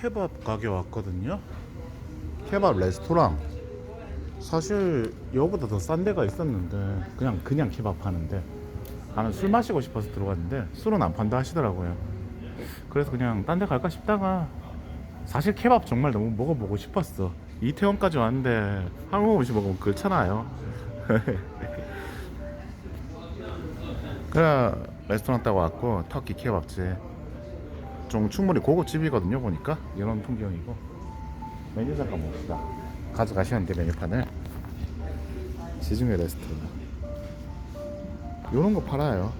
케밥 가게 왔거든요. 케밥 레스토랑. 사실 여보다 더 싼 데가 있었는데 그냥 그냥 케밥 하는데 나는 술 마시고 싶어서 들어갔는데 술은 안 판다 하시더라고요. 그래서 그냥 딴 데 갈까 싶다가 사실 케밥 정말 너무 먹어보고 싶었어. 이태원까지 왔는데 한국 음식 먹으면 그렇잖아요. 그래 레스토랑 따고 왔고 터키 케밥집 좀 충분히 고급집이거든요 보니까. 이런 풍경이고. 메뉴 잠깐 봅시다. 가져가시는데 메뉴판을. 지중해 레스토랑. 요런 거 팔아요.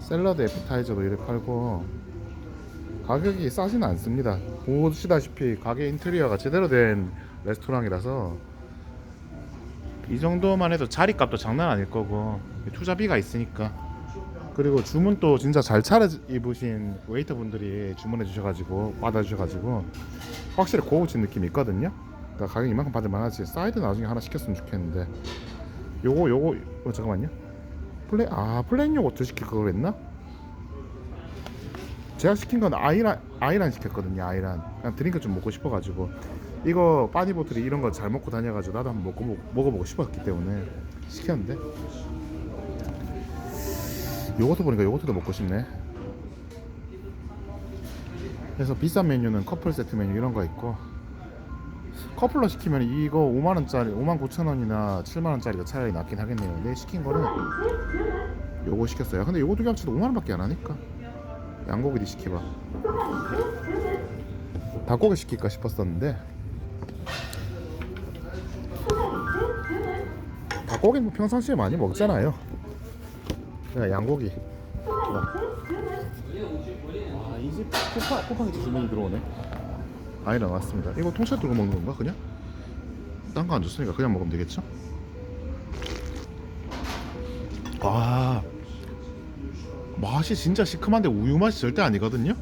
샐러드 애프타이저도 이렇게 팔고. 가격이 싸진 않습니다. 보시다시피 가게 인테리어가 제대로 된 레스토랑이라서 이 정도만 해도 자리값도 장난 아닐 거고 투자비가 있으니까 그리고 주문도 진짜 잘 차려 입으신 웨이터 분들이 주문해 주셔가지고 받아 주셔가지고 확실히 고급진 느낌이 있거든요. 그러니까 가격 이만큼 받을 만하지 사이드 나중에 하나 시켰으면 좋겠는데 요거 요거 어, 잠깐만요. 플레 아 플레인 요거트 시킬 걸 그랬나? 제가 시킨 건 아이란 아이란 시켰거든요. 아이란 그냥 드링크 좀 먹고 싶어가지고 이거 빠니보틀이 이런 거 잘 먹고 다녀가지고 나도 한번 먹고 먹어보고 싶었기 때문에 시켰는데 요거트 보니까 요거트도 먹고 싶네. 그래서 비싼 메뉴는 커플 세트 메뉴 이런 거 있고 커플로 시키면 이거 5만 원짜리 5만 9천 원이나 7만 원짜리가 차라리 낫긴 하겠네요. 근데 시킨 거는 요거 시켰어요. 근데 요거 두 개 합쳐도 5만 원 밖에 안 하니까 양고기도 시켜봐. 닭고기 시킬까 싶었었는데 닭고기 뭐 평상시에 많이 먹잖아요. 그냥 양고기. 아, 이집 쿠파 쿠팡이 주문이 들어오네. 아이라 왔습니다. 이거 통째 들고 먹는 건가 그냥? 딴 거 안 줬으니까 그냥 먹으면 되겠죠? 아 맛이 진짜 시큼한데 우유 맛이 절대 아니거든요.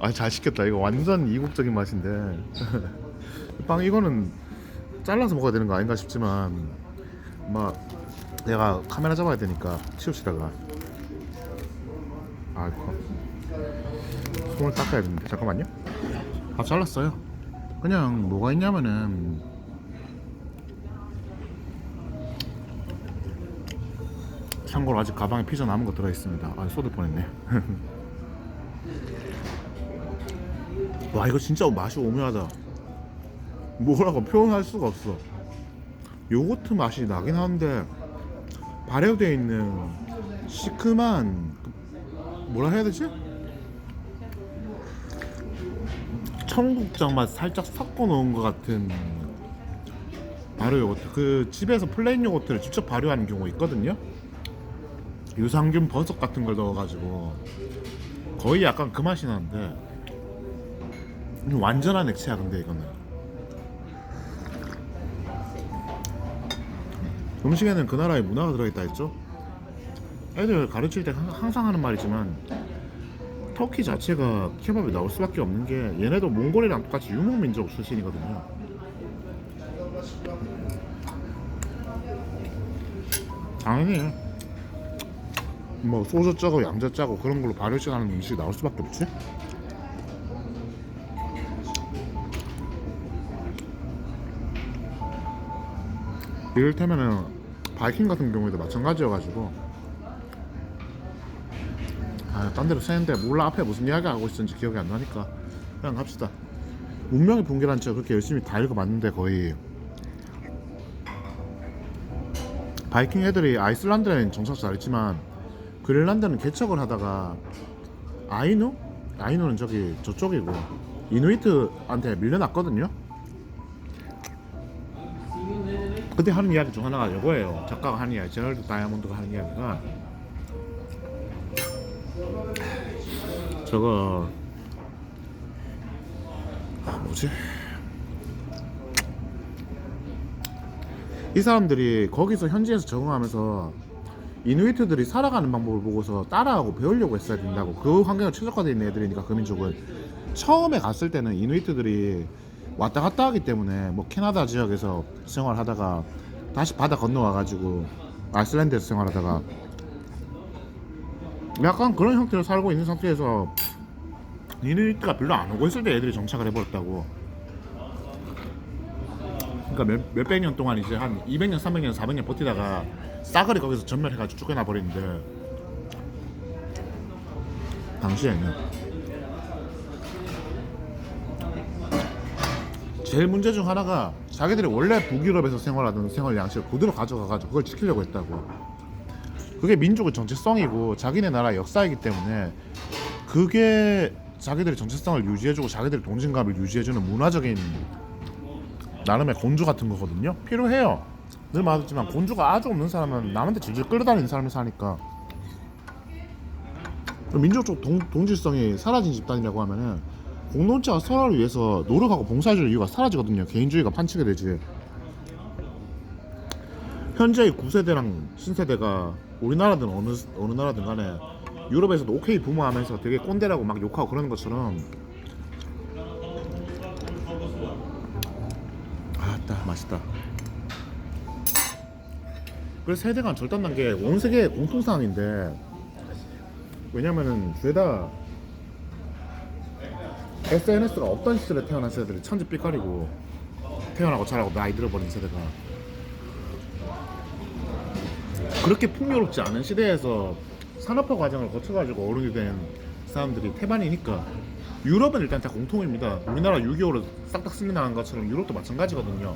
아잘 시켰다. 이거 완전 이국적인 맛인데 빵 이거는 잘라서 먹어야 되는 거 아닌가 싶지만 막 내가 카메라 잡아야 되니까 치우치다가. 아이고 손을 닦아야 되는데. 잠깐만요. 아 잘랐어요. 그냥 뭐가 있냐면은. 참고로 아직 가방에 피자 남은 거 들어있습니다. 아 쏟을 뻔했네. 와 이거 진짜 맛이 오묘하다. 뭐라고 표현할 수가 없어. 요거트 맛이 나긴 하는데 발효되어 있는 시큼한 그 뭐라 해야 되지? 청국장 맛 살짝 섞어 놓은 것 같은 발효 요거트. 그 집에서 플레인 요거트를 직접 발효하는 경우 있거든요. 유산균 버섯 같은 걸 넣어가지고 거의 약간 그 맛이 나는데 완전한 액체야 근데 이거는 음식에는 그 나라의 문화가 들어있다 했죠. 애들 가르칠 때 항- 항상 하는 말이지만 터키 자체가 케밥이 나올 수밖에 없는 게 얘네도 몽골이랑 똑같이 유목 민족 출신이거든요. 당연히 뭐 소주 짜고 양자 짜고 그런 걸로 발효시하는 음식이 나올 수밖에 없지. 이를테면은 바이킹 같은 경우에도 마찬가지여가지고 아, 딴 데로 새는데 몰라 앞에 무슨 이야기 하고 있었는지 기억이 안 나니까 그냥 갑시다. 운명의 붕괴란 책 그렇게 열심히 다 읽어봤는데 거의 바이킹 애들이 아이슬란드에는 정착 잘했지만 그린란드는 개척을 하다가 아이누? 아이누는 저기 저쪽이고 이누이트한테 밀려났거든요. 그때 하는 이야기 중 하나가 이거예요. 작가가 하는 이야기, 제럴드 다이아몬드가 하는 이야기가 저거 아 뭐지? 이 사람들이 거기서 현지에서 적응하면서 이누이트들이 살아가는 방법을 보고서 따라하고 배우려고 했어야 된다고 그 환경에 최적화되어 있는 애들이니까 그 민족은 처음에 갔을 때는 이누이트들이 왔다 갔다 하기 때문에 뭐 캐나다 지역에서 생활하다가 다시 바다 건너와 가지고 아이슬란드에서 생활하다가 약간 그런 형태로 살고 있는 상태에서 이누이트가 별로 안 오고 있을 때 애들이 정착을 해버렸다고. 그러니까 몇, 몇백 년 동안 이제 한 200년, 300년, 400년 버티다가 싸그리 거기서 전멸해가지고 쫓겨나 버리는데 당시에는 제일 문제 중 하나가 자기들이 원래 북유럽에서 생활하던 생활 양식을 그대로 가져가가지고 그걸 지키려고 했다고. 그게 민족의 정체성이고 자기네 나라 역사이기 때문에 그게 자기들의 정체성을 유지해주고 자기들의 동진감을 유지해주는 문화적인 나름의 곤주 같은 거거든요. 필요해요. 늘 말했지만 곤주가 아주 없는 사람은 남한테 질질 끌어다니는 사람이 사니까 민족적 동, 동질성이 사라진 집단이라고 하면은 공동체와 서로를 위해서 노력하고 봉사해줄 이유가 사라지거든요. 개인주의가 판치게 되지. 현재의 9세대랑 신세대가 우리나라든 어느 어느 나라든 간에 유럽에서도 오케이 부모 하면서 되게 꼰대라고 막 욕하고 그러는 것처럼 아따 맛있다. 그래서 세대 간 절단난 게 온 세계 공통사항인데 왜냐면은 죄다 SNS가 없던 시절에 태어난 세대들이 천지 삐까리고 태어나고 자라고 나이 들어버린 세대가 그렇게 풍요롭지 않은 시대에서 산업화 과정을 거쳐가지고 어른이 된 사람들이 태반이니까 유럽은 일단 다 공통입니다. 우리나라 6.25로 싹다 승리 나는 것처럼 유럽도 마찬가지거든요.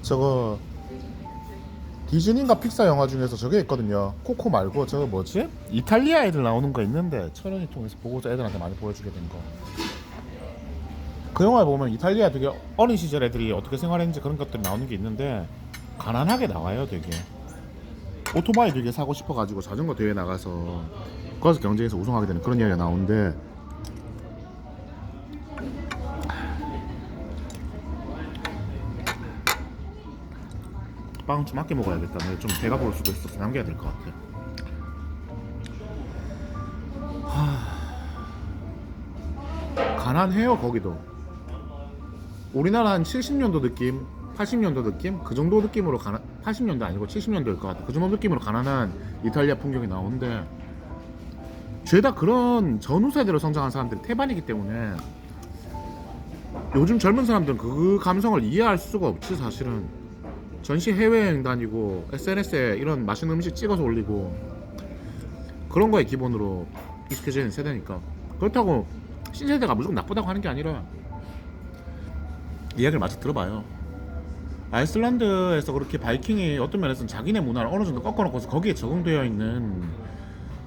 저거 디즈니인가 픽사 영화 중에서 저게 있거든요. 코코 말고 저거 뭐지? 이탈리아 애들 나오는 거 있는데 철원이 통해서 보고서 애들한테 많이 보여주게 된 거. 그 영화에 보면 이탈리아 되게 어린 시절 애들이 어떻게 생활했는지 그런 것들이 나오는 게 있는데 가난하게 나와요, 되게. 오토바이 되게 사고 싶어가지고 자전거 대회 나가서 거기서 경쟁에서 우승하게 되는 그런 이야기가 나오는데 빵 좀 아껴 먹어야겠다. 내가 좀 배가 부를 수도 있어서 남겨야 될 것 같아. 하... 가난해요 거기도. 우리나라 한 70년도 느낌, 80년도 느낌 그 정도 느낌으로 가난 80년도 아니고 70년도일 것 같아. 그 정도 느낌으로 가난한 이탈리아 풍경이 나오는데 죄다 그런 전후 세대로 성장한 사람들이 태반이기 때문에 요즘 젊은 사람들은 그 감성을 이해할 수가 없지 사실은. 전시 해외여행 다니고 SNS에 이런 맛있는 음식 찍어서 올리고 그런 거에 기본으로 익숙해져 있는 세대니까. 그렇다고 신세대가 무조건 나쁘다고 하는 게 아니라 이야기를 마저 들어봐요. 아이슬란드에서 그렇게 바이킹이 어떤 면에서는 자기네 문화를 어느 정도 꺾어놓고서 거기에 적응되어 있는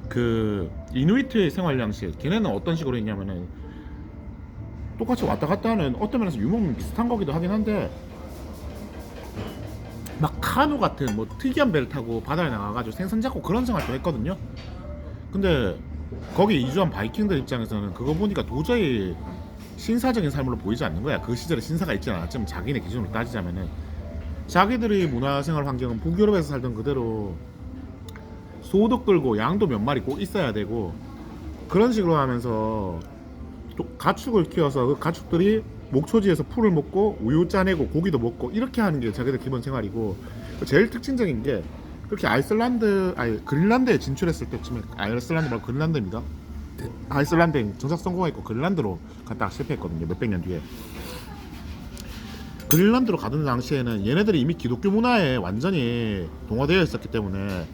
그 이누이트의 생활 양식 걔네는 어떤 식으로 했냐면은 똑같이 왔다 갔다 하는 어떤 면에서 유목민 비슷한 거기도 하긴 한데 막 카누 같은 뭐 특이한 배를 타고 바다에 나가가지고 생선 잡고 그런 생활도 했거든요. 근데 거기 이주한 바이킹들 입장에서는 그거 보니까 도저히 신사적인 삶으로 보이지 않는 거야. 그 시절에 신사가 있지 않았지만 자기네 기준으로 따지자면은 자기들의 문화생활 환경은 북유럽에서 살던 그대로 소도 끌고 양도 몇 마리 꼭 있어야 되고 그런 식으로 하면서 또 가축을 키워서 그 가축들이 목초지에서 풀을 먹고 우유 짜내고 고기도 먹고 이렇게 하는 게 자기들 기본 생활이고 제일 특징적인 게 그렇게 아이슬란드 아니 그린란드에 진출했을 때쯤에 아이슬란드 말고 그린란드입니다. 아이슬란드에 정착 성공했고 그린란드로 갔다가 실패했거든요. 몇백 년 뒤에. 그린란드로 가던 당시에는 얘네들이 이미 기독교 문화에 완전히 동화되어 있었기 때문에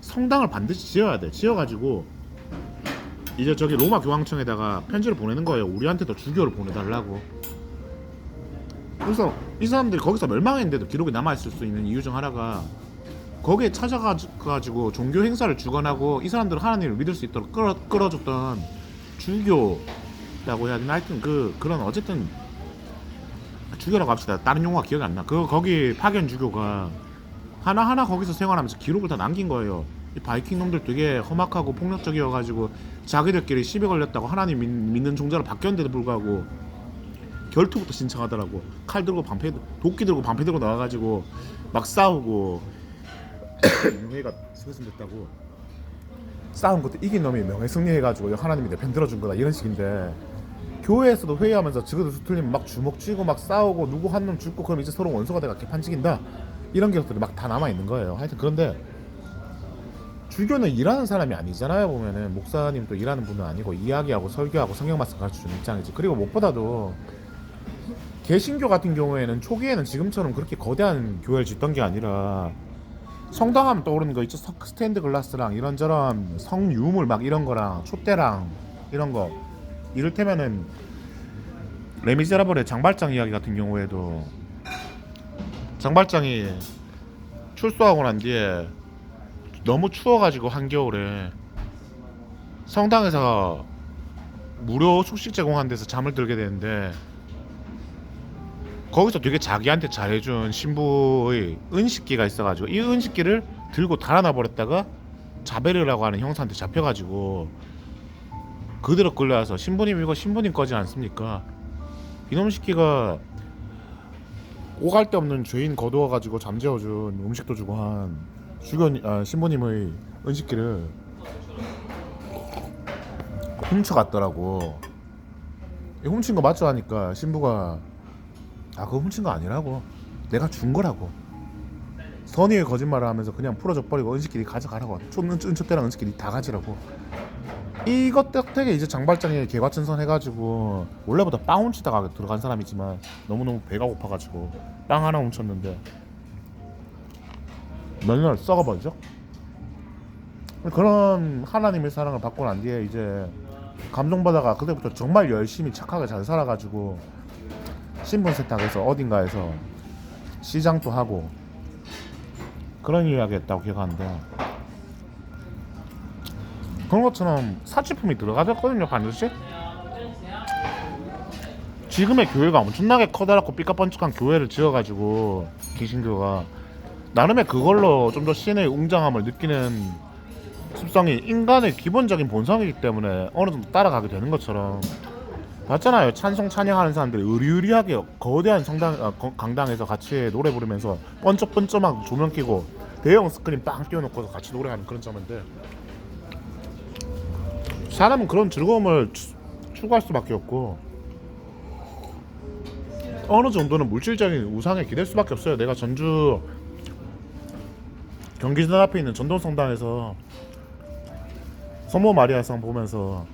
성당을 반드시 지어야 돼. 지어가지고 이제 저기 로마 교황청에다가 편지를 보내는 거예요. 우리한테도 주교를 보내달라고. 그래서 이 사람들이 거기서 멸망했는데도 기록이 남아있을 수 있는 이유 중 하나가 거기에 찾아가지고 종교 행사를 주관하고 이 사람들은 하나님을 믿을 수 있도록 끌어, 끌어줬던 주교라고 해야 되나 하여튼 그 그런 어쨌든 주교라고 합시다 다른 용어가 기억이 안나 그 거기 파견 주교가 하나하나 거기서 생활하면서 기록을 다 남긴 거예요 이 바이킹 놈들 되게 험악하고 폭력적이어가지고 자기들끼리 시비 걸렸다고 하나님 믿, 믿는 종자로 바뀌었는데도 불구하고 결투부터 신청하더라고. 칼 들고 방패 도끼 들고 방패 들고 나와가지고 막 싸우고 명예가 승승됐다고. 싸운 것도 이긴 놈이 명예 승리해가지고 하나님이 내 편 들어준 거다 이런 식인데 교회에서도 회의하면서 지그들 수틀리면 막 주먹 쥐고 막 싸우고 누구 한 놈 죽고 그럼 이제 서로 원수가 돼가 개판치긴다. 이런 것들이 막 다 남아 있는 거예요. 하여튼 그런데 주교는 일하는 사람이 아니잖아요 보면은. 목사님도 일하는 분은 아니고 이야기하고 설교하고 성경 말씀 가르쳐주는 입장이지. 그리고 무엇보다도 개신교 같은 경우에는 초기에는 지금처럼 그렇게 거대한 교회를 짓던 게 아니라 성당하면 떠오르는 거 있죠? 석- 스테인드 글라스랑 이런저런 성유물 막 이런 거랑 촛대랑 이런 거. 이를테면은 레미제라블의 장발장 이야기 같은 경우에도 장발장이 출소하고 난 뒤에 너무 추워가지고 한겨울에 성당에서 무료 숙식 제공한 데서 잠을 들게 되는데 거기서 되게 자기한테 잘해준 신부의 은식기가 있어가지고 이 은식기를 들고 달아나 버렸다가 자베르라고 하는 형사한테 잡혀가지고 그대로 끌려와서 신부님 이거 신부님 거지 않습니까? 이놈 새끼가 오갈 데 없는 죄인 거두어가지고 잠재워준 음식도 주고 한 주변 아, 신부님의 은식기를 훔쳐갔더라고. 이 훔친 거 맞죠? 하니까 신부가 아 그거 훔친 거 아니라고. 내가 준 거라고. 선의의 거짓말을 하면서 그냥 풀어줘 버리고 은식끼리 가져가라고. 촌 은초대랑 은식끼리 다 가지라고. 이것 덕택에 이제 장발장이 개과천선 해가지고 원래부터 빵 훔치다가 들어간 사람이지만 너무너무 배가 고파가지고 빵 하나 훔쳤는데 몇년 썩어버리죠? 그런 하나님의 사랑을 받고 난 뒤에 이제 감동받아가 그때부터 정말 열심히 착하게 잘 살아가지고 신분 세탁해서 어딘가에서 시장도 하고 그런 이야기 했다고 기억하는데 그런 것처럼 사치품이 들어가졌거든요 반드시? 지금의 교회가 엄청나게 커다랗고 삐까뻔쩍한 교회를 지어가지고 기신교가 나름의 그걸로 좀 더 신의 웅장함을 느끼는 습성이 인간의 기본적인 본성이기 때문에 어느 정도 따라가게 되는 것처럼. 봤잖아요. 찬송 찬양하는 사람들이 의리의리하게 거대한 성당 아, 거- 강당에서 같이 노래 부르면서 번쩍번쩍하고 조명 켜고 대형 스크린 빵 띄워놓고서 같이 노래하는 그런 장면인데 사람은 그런 즐거움을 추, 추구할 수밖에 없고 어느 정도는 물질적인 우상에 기댈 수밖에 없어요. 내가 전주 경기전 앞에 있는 전동성당에서 성모 마리아 상 보면서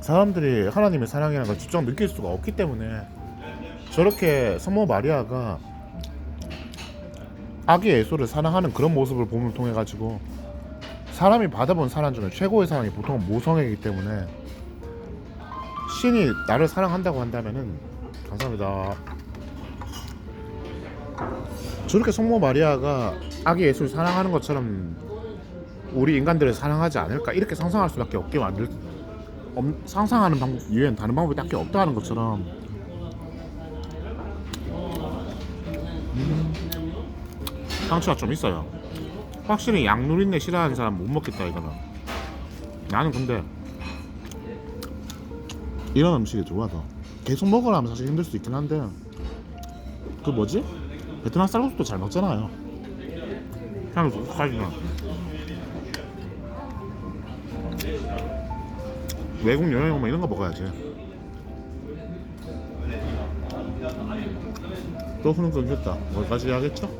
사람들이 하나님의 사랑이라는 걸 직접 느낄 수가 없기 때문에 저렇게 성모 마리아가 아기 예수를 사랑하는 그런 모습을 보면 통해 가지고 사람이 받아본 사랑 중에 최고의 사랑이 보통 모성애이기 때문에 신이 나를 사랑한다고 한다면은 감사합니다. 저렇게 성모 마리아가 아기 예수를 사랑하는 것처럼 우리 인간들을 사랑하지 않을까 이렇게 상상할 수밖에 없게 만들 엄- 상상하는 방법 이외엔 다른 방법이 딱히 없다는 것처럼 음, 상처가 좀 있어요. 확실히 양누린내 싫어하는 사람 못 먹겠다 이거는. 나는 근데 이런 음식이 좋아 더. 계속 먹으라면 사실 힘들 수 있긴 한데 그 뭐지? 베트남 쌀국수도 잘 먹잖아요. 그냥 좋아하지만 외국 여행 오면 이런 거 먹어야지. 또 흐름 끊겼다. 뭐까지 해야겠죠?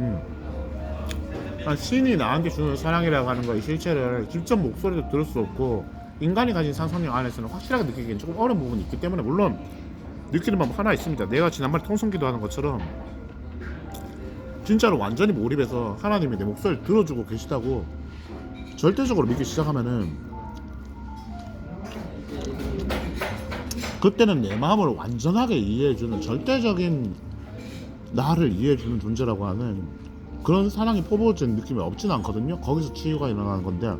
음. 아, 신이 나한테 주는 사랑이라고 하는 거의 실체를 직접 목소리로 들을 수 없고 인간이 가진 상상력 안에서는 확실하게 느끼기엔 조금 어려운 부분이 있기 때문에 물론 느끼는 방법 하나 있습니다. 내가 지난번에 통성기도 하는 것처럼 진짜로 완전히 몰입해서 하나님이 내 목소리를 들어주고 계시다고 절대적으로 믿기 시작하면은 그때는 내 마음을 완전하게 이해해주는 절대적인 나를 이해해주는 존재라고 하는 그런 사랑이 퍼부어지는 느낌이 없진 않거든요. 거기서 치유가 일어나는 건데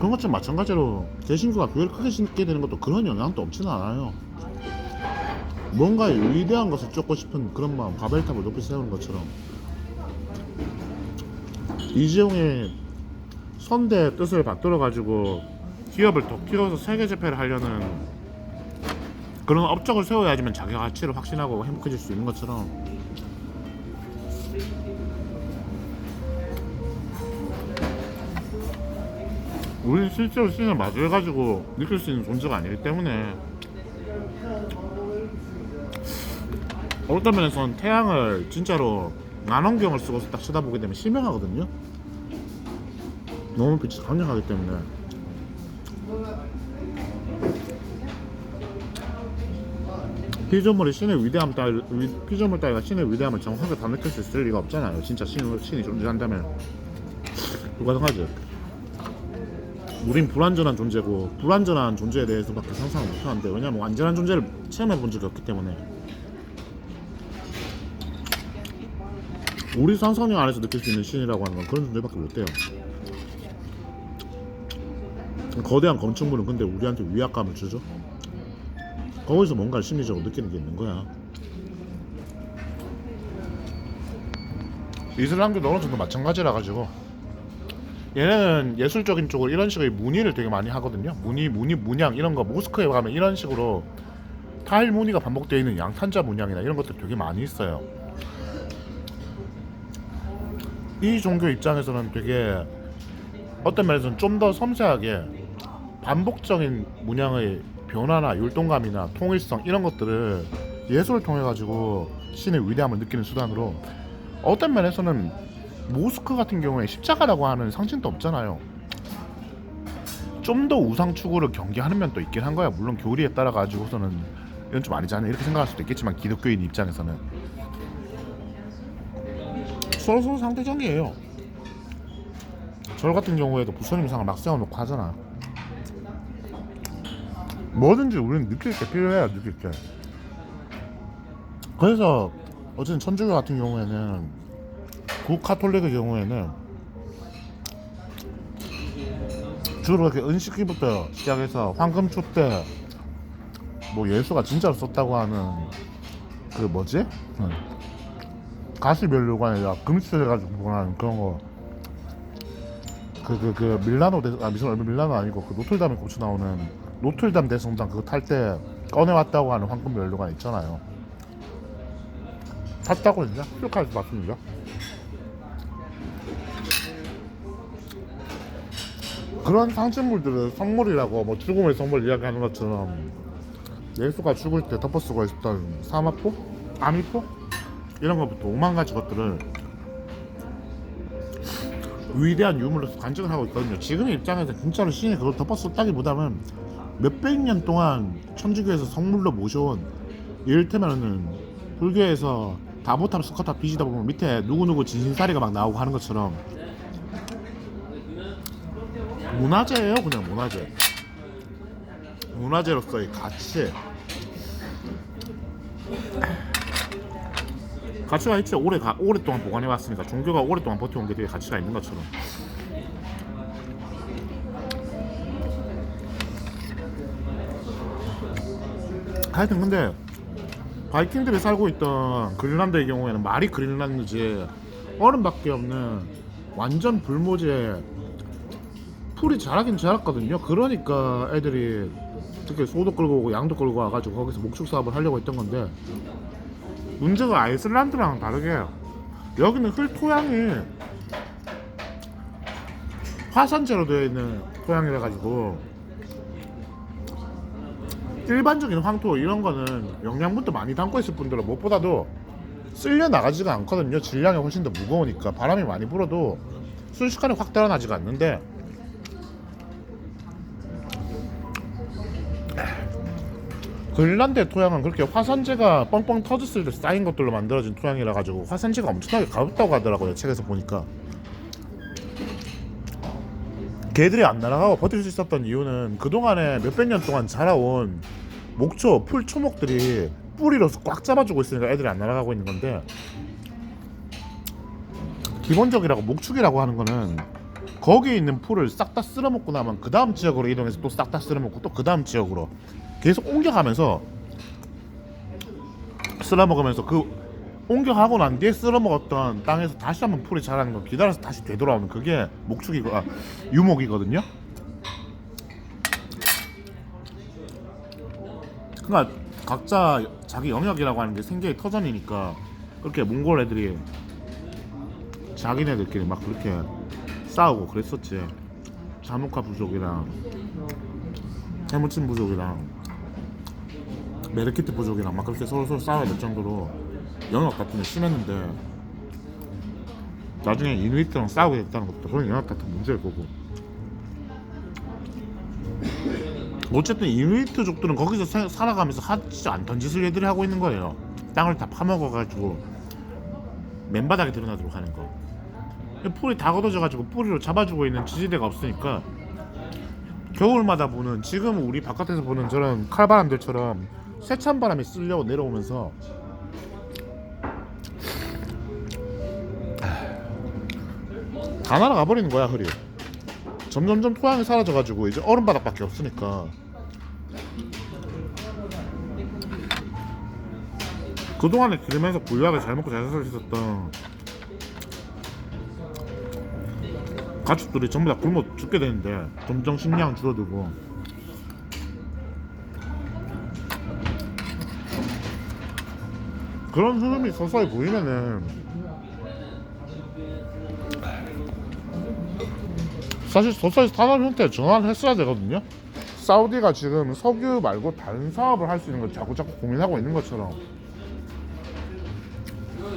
그런 것처럼 마찬가지로 제 친구가 교회를 크게 신게 되는 것도 그런 영향도 없지는 않아요. 뭔가 위대한 것을 쫓고 싶은 그런 마음, 바벨탑을 높이 세우는 것처럼 이재용의 선대 뜻을 받들어 가지고 기업을 더 키워서 세계 재패를 하려는 그런 업적을 세워야지만 자기 가치를 확신하고 행복해질 수 있는 것처럼 우리 실제로 신을 마주해가지고 느낄 수 있는 존재가 아니기 때문에 어떤 면에서는 태양을 진짜로 만원경을 쓰고 딱 쳐다보게 되면 실명하거든요. 너무 빛이 강력하기 때문에 피조물이 신의 위대함 따위 위- 피조물 따위가 신의 위대함을 정확하게 다 느낄 수 있을 리가 없잖아요. 진짜 신, 신이 존재한다면 불가능하지. 우린 불완전한 존재고 불완전한 존재에 대해서밖에 상상을 못하는데 왜냐면 완전한 존재를 체험해 본 적이 없기 때문에 우리 상상력 안에서 느낄 수 있는 신이라고 하는 건 그런 존재밖에 못 돼요. 거대한 건축물은 근데 우리한테 위압감을 주죠. 거기서 뭔가 심리적으로 느끼는 게 있는 거야. 이슬람교도 어느 정도 마찬가지라 가지고 얘네는 예술적인 쪽으로 이런 식의 무늬를 되게 많이 하거든요. 무늬, 무늬, 문양 이런 거 모스크에 가면 이런 식으로 타일 무늬가 반복되어 있는 양탄자 문양이나 이런 것들 되게 많이 있어요. 이 종교 입장에서는 되게 어떤 면에서는 좀 더 섬세하게 반복적인 문양의 변화나 율동감이나 통일성 이런 것들을 예술을 통해 가지고 신의 위대함을 느끼는 수단으로 어떤 면에서는 모스크 같은 경우에 십자가라고 하는 상징도 없잖아요. 좀 더 우상 추구를 경계하는 면도 있긴 한 거야. 물론 교리에 따라 가지고서는 이건 좀 아니잖아 이렇게 생각할 수도 있겠지만 기독교인 입장에서는 서로 서로 상대적이에요. 절 같은 경우에도 부처님 상을 막 세워놓고 하잖아. 뭐든지 우리는 느낄 게 필요해요, 느낄 게. 그래서 어쨌든 천주교 같은 경우에는 구카톨릭의 경우에는 주로 이렇게 은식기부터 시작해서 황금초 때 뭐 예수가 진짜로 썼다고 하는 그 뭐지? 응. 가시별류관에 아니라 금칠해가지고 보관하는 그런 거. 그 그 그 밀라노 대, 아 미술 밀라노 아니고 그 노틀담에 고쳐 나오는 노틀담 대성당 그거 탈 때 꺼내왔다고 하는 황금 연료관 있잖아요. 탔다고 했냐? 수족하지 맞습니다. 그런 상징물들을 선물이라고 뭐 죽음의 선물 이야기하는 것처럼 예수가 죽을 때 덮어쓰고 있었던 사마포, 아미포 이런 것부터 오만 가지 것들을 위대한 유물로서 간직을 하고 있거든요. 지금의 입장에서 진짜로 신이 그걸 덮었었다기보다는 몇백 년 동안 천주교에서 성물로 모셔온 이를테면은 불교에서 다보탑 스커탑 비지다 보면 밑에 누구누구 진신사리가 막 나오고 하는 것처럼 문화재예요 그냥 문화재. 문화재로서의 가치 가치가 있죠. 오래 가, 오랫동안 보관해 왔으니까 종교가 오랫동안 버텨온 게 되게 가치가 있는 것처럼. 하여튼 근데 바이킹들이 살고 있던 그린란드의 경우에는 말이 그린란드지 얼음밖에 없는 완전 불모지에 풀이 자라긴 자랐거든요. 그러니까 애들이 특히 소도 끌고 오고 양도 끌고 와가지고 거기서 목축 사업을 하려고 했던 건데 문제가 아이슬란드랑 다르게 여기는 흙 토양이 화산재로 되어 있는 토양이라 가지고 일반적인 황토 이런 거는 영양분도 많이 담고 있을 뿐더러 무엇보다도 쓸려 나가지가 않거든요. 질량이 훨씬 더 무거우니까 바람이 많이 불어도 순식간에 확 달아나지가 않는데 그린란드의 토양은 그렇게 화산재가 뻥뻥 터졌을 때 쌓인 것들로 만들어진 토양이라 가지고 화산재가 엄청나게 가볍다고 하더라고요 책에서 보니까. 개들이 안 날아가고 버틸 수 있었던 이유는 그동안에 몇백 년 동안 자라온 목초, 풀, 초목들이 뿌리로서 꽉 잡아주고 있으니까 애들이 안 날아가고 있는 건데 기본적이라고 목축이라고 하는 거는 거기에 있는 풀을 싹 다 쓸어먹고 나면 그 다음 지역으로 이동해서 또 싹 다 쓸어먹고 또 그 다음 지역으로 계속 옮겨가면서 쓸어 먹으면서 그 옮겨가고 난 뒤에 쓸어 먹었던 땅에서 다시 한번 풀이 자라는 걸 기다려서 다시 되돌아오는 그게 목축이고 아, 유목이거든요. 그러니까 각자 자기 영역이라고 하는 게 생계의 터전이니까 그렇게 몽골 애들이 자기네들끼리 막 그렇게 싸우고 그랬었지. 자누카 부족이랑 해무친 부족이랑 메르키트 부족이랑 막 그렇게 서로 서로 싸워야 될 정도로 연합 다툼이 심했는데 나중에 이누이트랑 싸우게 됐다는 것도 그런 연합 다툼 문제일 거고. 어쨌든 이누이트족들은 거기서 사- 살아가면서 하지 않던 짓을 얘들이 하고 있는 거예요. 땅을 다 파먹어가지고 맨바닥에 드러나도록 하는 거. 풀이 다 걷어져가지고 뿌리로 잡아주고 있는 지지대가 없으니까 겨울마다 보는 지금 우리 바깥에서 보는 저런 칼바람들처럼 세찬 바람이 쓸려 내려오면서 다 날아가 버리는 거야 흐리. 점점점 토양이 사라져가지고 이제 얼음바닥밖에 없으니까. 그동안에 기르면서 부유하게 잘 먹고 잘 살수 있었던 가축들이 전부 다 굶어 죽게 되는데 점점 식량 줄어들고 그런 흐름이 서서히 보이면은 사실 서서히 산업 형태에 전환을 했어야 되거든요. 사우디가 지금 석유 말고 다른 사업을 할 수 있는 걸 자꾸 자꾸 고민하고 있는 것처럼.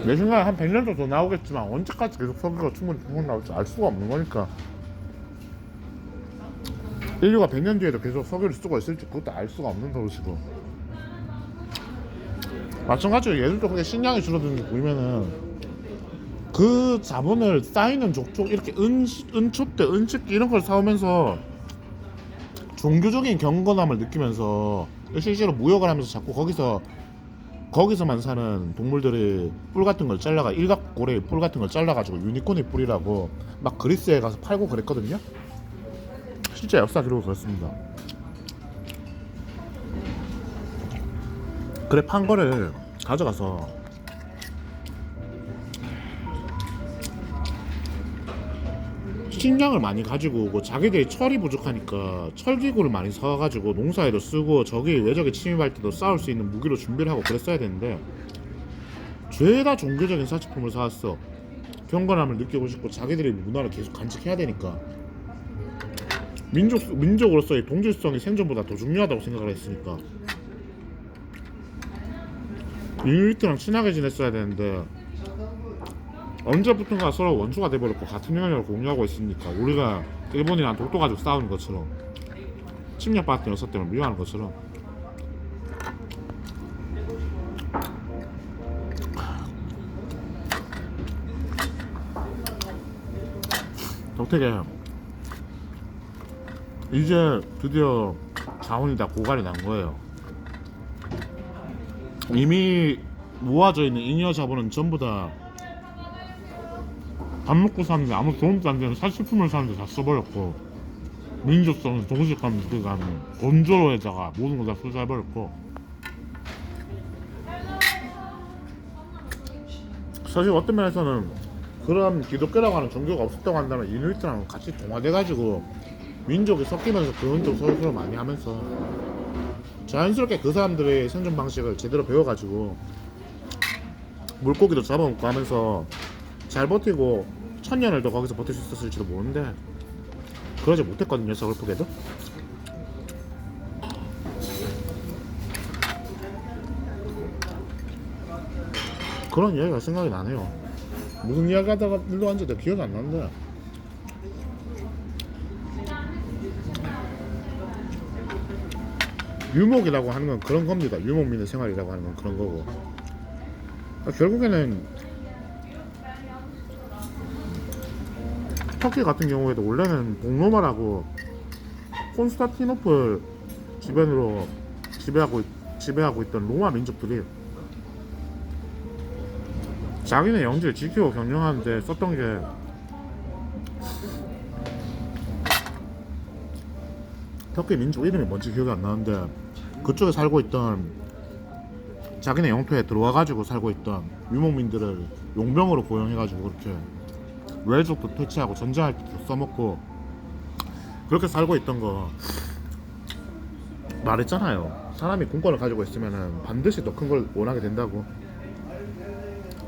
내 생각에 한 100년 정도 나오겠지만 언제까지 계속 석유가 충분히 부분 나올지 알 수가 없는 거니까. 인류가 100년 뒤에도 계속 석유를 쓰고 있을지 그것도 알 수가 없는 도시고 마찬가지로 얘들도 그게 식량이 줄어드는 게 보이면은 그 자본을 쌓이는 족족 이렇게 은, 은촛대, 은측기 이런 걸 사오면서 종교적인 경건함을 느끼면서 실제로 무역을 하면서 자꾸 거기서 거기서만 사는 동물들이 뿔 같은 걸 잘라가 일각고래 뿔 같은 걸 잘라가지고 유니콘의 뿔이라고 막 그리스에 가서 팔고 그랬거든요. 실제 역사 기록은 그렇습니다. 그래 판 거를 가져가서 식량을 많이 가지고 오고 자기들이 철이 부족하니까 철기구를 많이 사가지고 농사에도 쓰고 적이 외적에 침입할 때도 싸울 수 있는 무기로 준비를 하고 그랬어야 되는데 죄다 종교적인 사치품을 사왔어. 경건함을 느끼고 싶고 자기들이 문화를 계속 간직해야 되니까. 민족 민족으로서의 동질성이 생존보다 더 중요하다고 생각을 했으니까 이누이트랑 친하게 지냈어야 되는데 언제부턴가 서로 원수가 돼버렸고 같은 영역을 공유하고 있으니까 우리가 일본이랑 독도 가지고 싸우는 것처럼 침략받았던 녀석들을 미워하는 것처럼. 덕택에 이제 드디어 자원이 다 고갈이 난 거예요 이미 모아져 있는 잉여 자본은 전부 다 밥 먹고 사는데 아무 도움도 안 되는 살식품을 사는데 다 써버렸고 민족성, 느끼가 하는 건조로에다가 모든 걸다 쏟아버렸고. 사실 어떤 면에서는 그런 기독교라고 하는 종교가 없었다고 한다면 이누이트랑 같이 동화돼가지고 민족이 섞이면서 그런 쪽 서로 서로 많이 하면서 자연스럽게 그 사람들의 생존 방식을 제대로 배워가지고 물고기도 잡아먹고 하면서 잘 버티고 천년을 더 거기서 버틸 수 있었을지도 모르는데 그러지 못했거든요 서글프게도. 그런 이야기가 생각이 나네요. 무슨 이야기 하다가 일로 앉아도 기억이 안 나는데 유목이라고 하는 건 그런 겁니다. 유목민의 생활이라고 하는 건 그런 거고. 아, 결국에는 터키 같은 경우에도 원래는 동로마라고 콘스타티노플 주변으로 지배하고 있- 지배하고 있던 로마 민족들이 자기네 영지를 지키고 경영하는데 썼던 게 터키 민족 이름이 뭔지 기억이 안 나는데 그쪽에 살고 있던 자기네 영토에 들어와가지고 살고 있던 유목민들을 용병으로 고용해가지고 그렇게 외족도 퇴치하고 전쟁할 때도 써먹고 그렇게 살고 있던 거 말했잖아요. 사람이 공권을 가지고 있으면 반드시 더 큰 걸 원하게 된다고.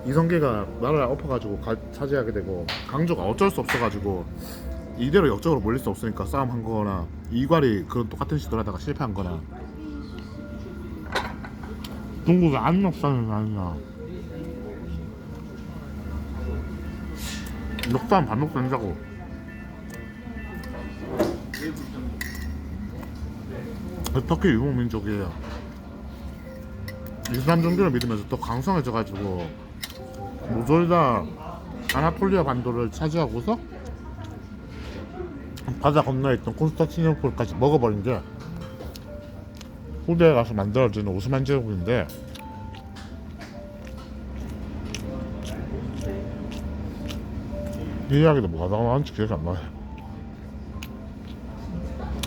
이성계가 나라를 엎어가지고 가- 차지하게 되고 강조가 어쩔 수 없어가지고 이대로 역적으로 몰릴 수 없으니까 싸움한 거나 이괄이 그런 똑같은 시도를 하다가 실패한 거나 중국 안역사는 아니야. 녹산 밥 먹고 된다고 어떻게 유목민족이에요? 이슬람 종교를 믿으면서 또 강성해져가지고 모조리 다 아나톨리아 반도를 차지하고서 바다 건너에 있던 콘스탄티노폴까지 먹어버린 게 후대에 가서 만들어지는 오스만 제국인데 이 이야기도 뭐가 나왔는지 기억이 안 나요.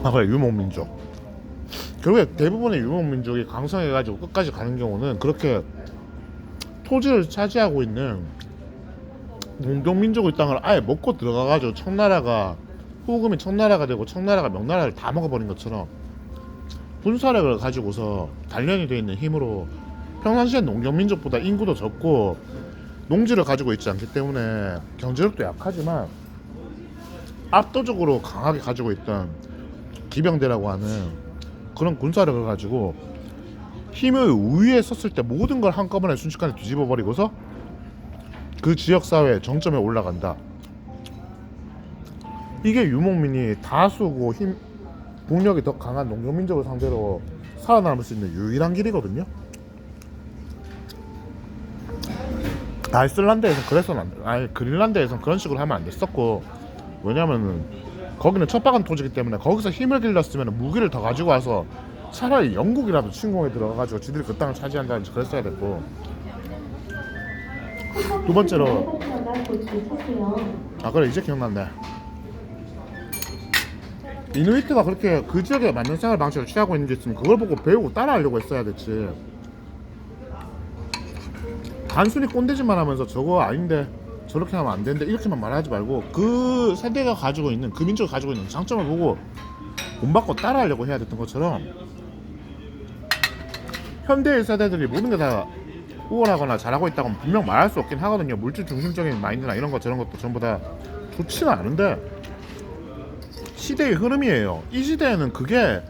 아 그래 유목민족. 결국에 대부분의 유목민족이 강성해가지고 끝까지 가는 경우는 그렇게 토지를 차지하고 있는 농경민족의 땅을 아예 먹고 들어가가지고 청나라가 후금이 청나라가 되고 청나라가 명나라를 다 먹어버린 것처럼 군사력을 가지고서 단련이 되어 있는 힘으로 평상시에 농경민족보다 인구도 적고 농지를 가지고 있지 않기 때문에 경제력도 약하지만 압도적으로 강하게 가지고 있던 기병대라고 하는 그런 군사력을 가지고 힘의 우위에 섰을 때 모든 걸 한꺼번에 순식간에 뒤집어 버리고서 그 지역 사회 정점에 올라간다. 이게 유목민이 다수고 힘 국력이 더 강한 농경민족을 상대로 살아남을 수 있는 유일한 길이거든요. 아이슬란드에서 그래서는 안 돼. 아니 그린란드에서는 그런 식으로 하면 안 됐었고 왜냐면은 거기는 첩박한 토지기 때문에 거기서 힘을 길렀으면 무기를 더 가지고 와서 차라리 영국이라도 침공에 들어가가지고 지들이 그 땅을 차지한다든지 그랬어야 됐고 두 번째로 아 그래 이제 기억났네 이누이트가 그렇게 그 지역에 맞는 생활 방식을 취하고 있는 게 있으면 그걸 보고 배우고 따라하려고 했어야 됐지. 단순히 꼰대짓만 하면서 저거 아닌데 저렇게 하면 안 되는데 이렇게만 말하지 말고 그 세대가 가지고 있는 그 민족이 가지고 있는 장점을 보고 본받고 따라하려고 해야 됐던 것처럼 현대의 세대들이 모든 게 다 우월하거나 잘하고 있다고 분명 말할 수 없긴 하거든요. 물질 중심적인 마인드나 이런 것 저런 것도 전부 다 좋지는 않은데 시대의 흐름이에요 이 시대에는 그게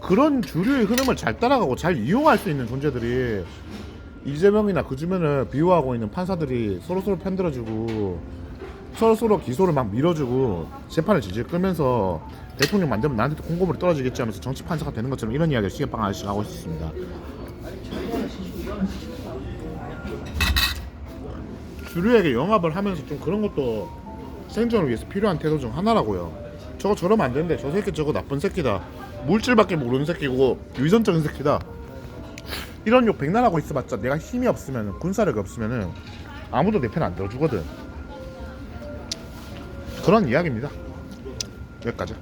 그런 주류의 흐름을 잘 따라가고 잘 이용할 수 있는 존재들이 이재명이나 그 주변을 비호하고 있는 판사들이 서로 서로 편들어주고 서로 서로 기소를 막 밀어주고 재판을 질질 끌면서 대통령 만들면 나한테도 콩고물이 떨어지겠지 하면서 정치 판사가 되는 것처럼 이런 이야기를 시계빵 아저씨가 하고 있습니다. 주류에게 영합을 하면서 좀 그런 것도 생존을 위해서 필요한 태도 중 하나라고요. 저거 저러면 안 되는데 저 새끼 저거 나쁜 새끼다. 물질밖에 모르는 새끼고 위선적인 새끼다. 이런 욕 백날 하고 있어봤자 내가 힘이 없으면 군사력이 없으면은 아무도 내 편 안 들어주거든. 그런 이야기입니다. 여기까지.